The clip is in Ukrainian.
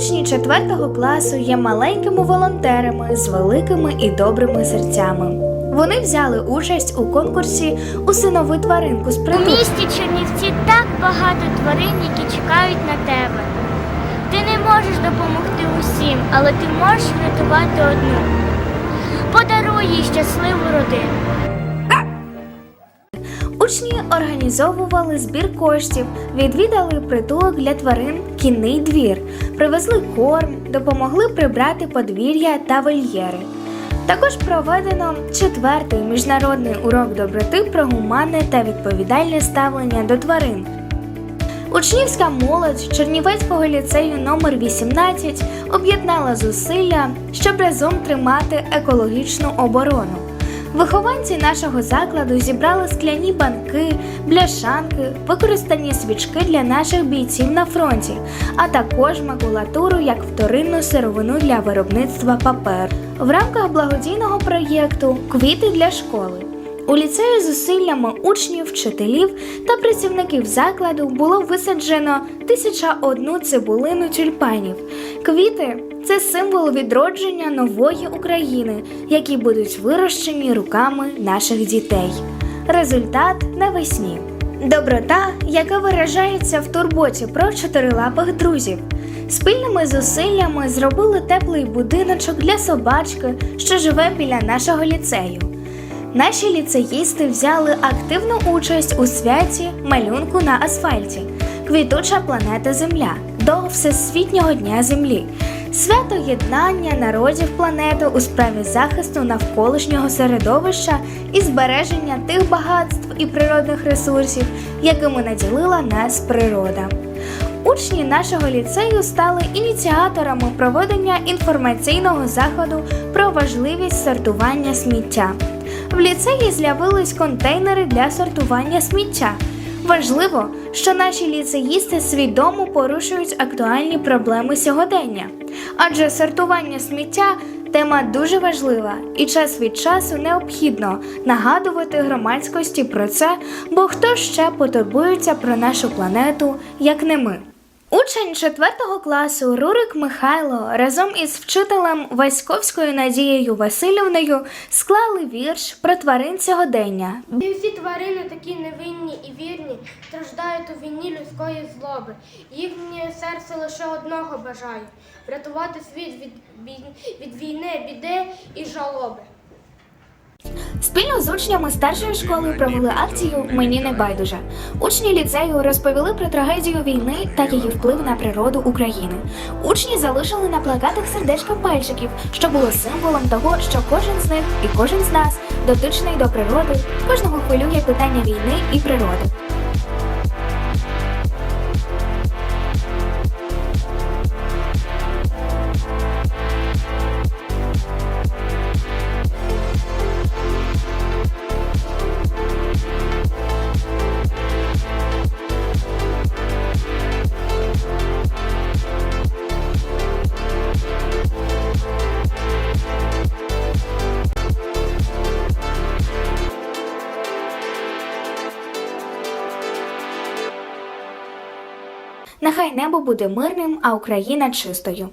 Учні 4 класу є маленькими волонтерами з великими і добрими серцями. Вони взяли участь у конкурсі «Усинови тваринку з У місті Чернівці так багато тварин, які чекають на тебе. Ти не можеш допомогти усім, але ти можеш врятувати одну. Подаруй їй щасливу родину. Організовували збір коштів, відвідали притулок для тварин кінний двір, привезли корм, допомогли прибрати подвір'я та вольєри. Також проведено четвертий міжнародний урок доброти про гуманне та відповідальне ставлення до тварин. Учнівська молодь Чернівецького ліцею номер 18 об'єднала зусилля, щоб разом тримати екологічну оборону. Вихованці нашого закладу зібрали скляні банки, бляшанки, використані свічки для наших бійців на фронті, а також макулатуру як вторинну сировину для виробництва паперу. В рамках благодійного проєкту Квіти для школи у ліцеї зусиллями учнів, вчителів та працівників закладу було висаджено тисяча одну цибулину тюльпанів. Квіти це символ відродження нової України, які будуть вирощені руками наших дітей. Результат навесні. Доброта, яка виражається в турботі про чотирилапих друзів. Спільними зусиллями зробили теплий будиночок для собачки, що живе біля нашого ліцею. Наші ліцеїсти взяли активну участь у святі малюнку на асфальті Квітуча планета Земля до Всесвітнього дня Землі, свято єднання народів планети у справі захисту навколишнього середовища і збереження тих багатств і природних ресурсів, якими наділила нас природа. Учні нашого ліцею стали ініціаторами проведення інформаційного заходу про важливість сортування сміття. В ліцеї з'явились контейнери для сортування сміття. Важливо, що наші ліцеїсти свідомо порушують актуальні проблеми сьогодення, адже сортування сміття тема дуже важлива, і час від часу необхідно нагадувати громадськості про це, бо хто ще потурбується про нашу планету, як не ми. Учень 4 класу Рурик Михайло разом із вчителем Васьковською Надією Васильівною склали вірш про тварин сьогодення. І всі тварини такі невинні і вірні, страждають у війні людської злоби. Їхнє серце лише одного бажає врятувати світ від, від війни, біди і жалоби. Спільно з учнями старшої школи провели акцію Мені не байдуже. Учні ліцею розповіли про трагедію війни та її вплив на природу України. Учні залишили на плакатах сердечка пальчиків, що було символом того, що кожен з них і кожен з нас дотичний до природи, кожного хвилює питання війни і природи. Нехай небо буде мирним, а Україна чистою.